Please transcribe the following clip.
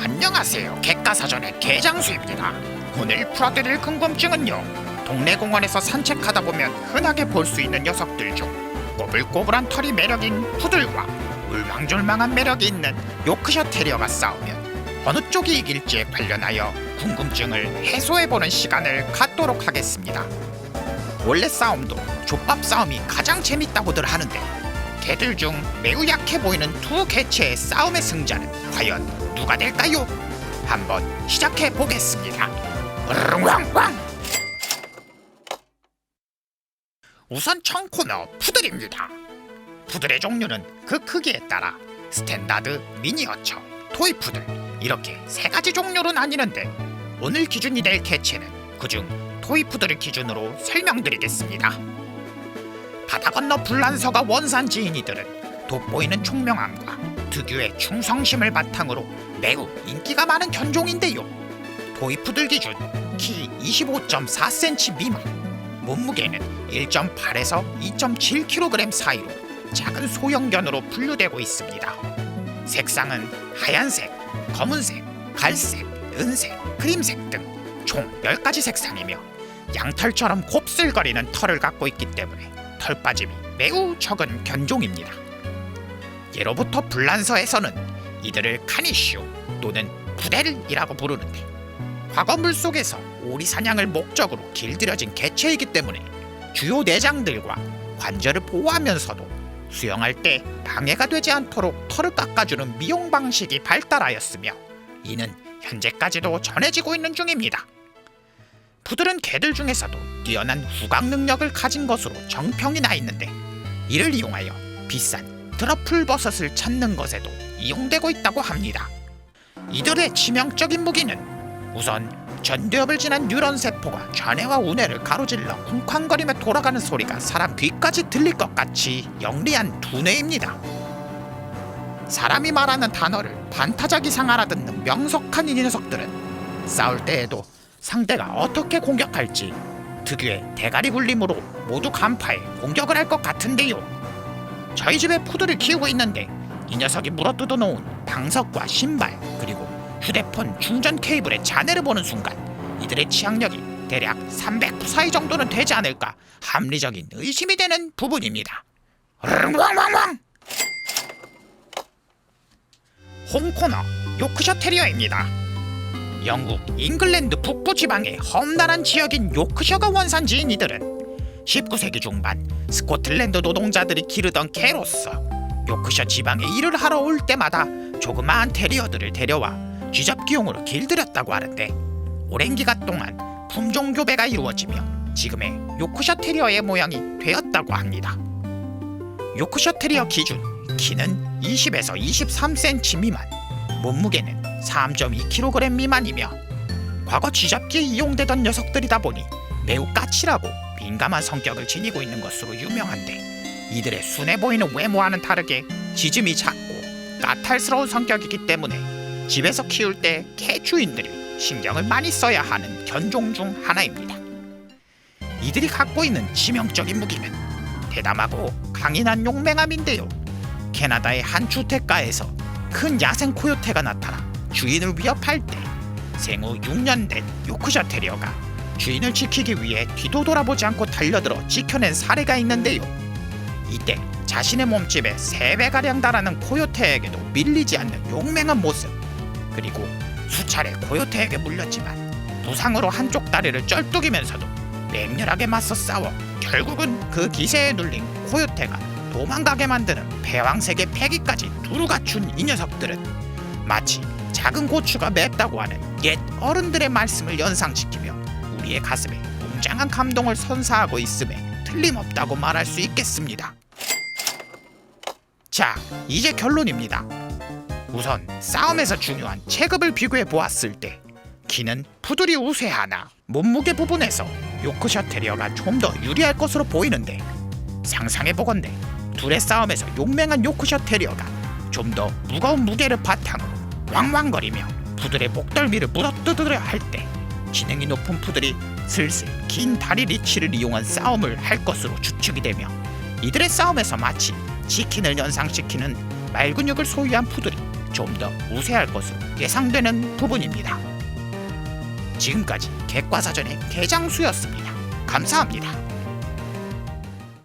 안녕하세요. 객가사전의 개장수입니다. 오늘 풀어드릴 궁금증은요. 동네 공원에서 산책하다 보면 흔하게 볼 수 있는 녀석들 중 꼬불꼬불한 털이 매력인 푸들과 울망졸망한 매력이 있는 요크셔 테리어가 싸우면 어느 쪽이 이길지에 관련하여 궁금증을 해소해보는 시간을 갖도록 하겠습니다. 원래 싸움도 족밥 싸움이 가장 재밌다고들 하는데 개들 중 매우 약해 보이는 두 개체의 싸움의 승자는 과연 누가 될까요? 한번 시작해 보겠습니다. 왕왕 우선 첫 코너 푸들입니다. 푸들의 종류는 그 크기에 따라 스탠다드, 미니어처, 토이 푸들 이렇게 세 가지 종류로 나뉘는데 오늘 기준이 될 개체는 그중 토이 푸들을 기준으로 설명드리겠습니다. 바다 건너 불란서가 원산 지인이들은 돋보이는 총명함과 특유의 충성심을 바탕으로 매우 인기가 많은 견종인데요. 도이푸들 기준 키 25.4cm 미만, 몸무게는 1.8에서 2.7kg 사이로 작은 소형견으로 분류되고 있습니다. 색상은 하얀색, 검은색, 갈색, 은색, 크림색 등 총 10가지 색상이며 양털처럼 곱슬거리는 털을 갖고 있기 때문에 털 빠짐이 매우 적은 견종입니다. 예로부터 불란서에서는 이들을 카니슈 또는 부델이라고 부르는데 과거 물속에서 오리 사냥을 목적으로 길들여진 개체이기 때문에 주요 내장들과 관절을 보호하면서도 수영할 때 방해가 되지 않도록 털을 깎아주는 미용 방식이 발달하였으며 이는 현재까지도 전해지고 있는 중입니다. 푸들은 개들 중에서도 뛰어난 후각 능력을 가진 것으로 정평이 나 있는데 이를 이용하여 비싼 트러플 버섯을 찾는 것에도 이용되고 있다고 합니다. 이들의 치명적인 무기는 우선 전두엽을 지난 뉴런 세포가 좌뇌와 우뇌를 가로질러 쿵쾅거리며 돌아가는 소리가 사람 귀까지 들릴 것 같이 영리한 두뇌입니다. 사람이 말하는 단어를 반타작 이상 알아듣는 명석한 이 녀석들은 싸울 때에도 상대가 어떻게 공격할지 특유의 대가리 굴림으로 모두 간파해 공격을 할 것 같은데요. 저희 집에 푸드를 키우고 있는데 이 녀석이 물어뜯어 놓은 방석과 신발 그리고 휴대폰 충전 케이블의 잔해를 보는 순간 이들의 치악력이 대략 300 사이 정도는 되지 않을까 합리적인 의심이 되는 부분입니다. 왕왕왕 홈코너 요크셔 테리어입니다. 영국 잉글랜드 북부 지방의 험난한 지역인 요크셔가 원산지인 이들은 19세기 중반 스코틀랜드 노동자들이 기르던 개로서 요크셔 지방에 일을 하러 올 때마다 조그마한 테리어들을 데려와 쥐잡기용으로 길들였다고 하는데 오랜 기간 동안 품종 교배가 이루어지며 지금의 요크셔 테리어의 모양이 되었다고 합니다. 요크셔 테리어 기준 키는 20에서 23cm 미만, 몸무게는 3.2kg 미만이며 과거 쥐잡기에 이용되던 녀석들이다 보니 매우 까칠하고 민감한 성격을 지니고 있는 것으로 유명한데 이들의 순해 보이는 외모와는 다르게 지짐이 작고 까탈스러운 성격이기 때문에 집에서 키울 때 개 주인들이 신경을 많이 써야 하는 견종 중 하나입니다. 이들이 갖고 있는 치명적인 무기는 대담하고 강인한 용맹함인데요. 캐나다의 한 주택가에서 큰 야생 코요테가 나타나 주인을 위협할 때 생후 6년 된 요크셔 테리어가 주인을 지키기 위해 뒤도 돌아보지 않고 달려들어 지켜낸 사례가 있는데요. 이때 자신의 몸집에 3배가량 달하는 코요테에게도 밀리지 않는 용맹한 모습 그리고 수차례 코요테에게 물렸지만 부상으로 한쪽 다리를 쩔뚝이면서도 맹렬하게 맞서 싸워 결국은 그 기세에 눌린 코요테가 도망가게 만드는 패왕색의 패기까지 두루 갖춘 이 녀석들은 마치 작은 고추가 맵다고 하는 옛 어른들의 말씀을 연상시키며 우리의 가슴에 웅장한 감동을 선사하고 있음에 틀림없다고 말할 수 있겠습니다. 자, 이제 결론입니다. 우선 싸움에서 중요한 체급을 비교해 보았을 때 키는 푸들이 우세하나 몸무게 부분에서 요크셔 테리어가 좀 더 유리할 것으로 보이는데 상상해 보건대 둘의 싸움에서 용맹한 요크셔 테리어가 좀 더 무거운 무게를 바탕으로 왕왕거리며 푸들의 목덜미를 물어뜯으려 할 때 지능이 높은 푸들이 슬슬 긴 다리 리치를 이용한 싸움을 할 것으로 추측이 되며 이들의 싸움에서 마치 치킨을 연상시키는 말 근육을 소유한 푸들이 좀 더 우세할 것으로 예상되는 부분입니다. 지금까지 객과사전의 개장수였습니다. 감사합니다.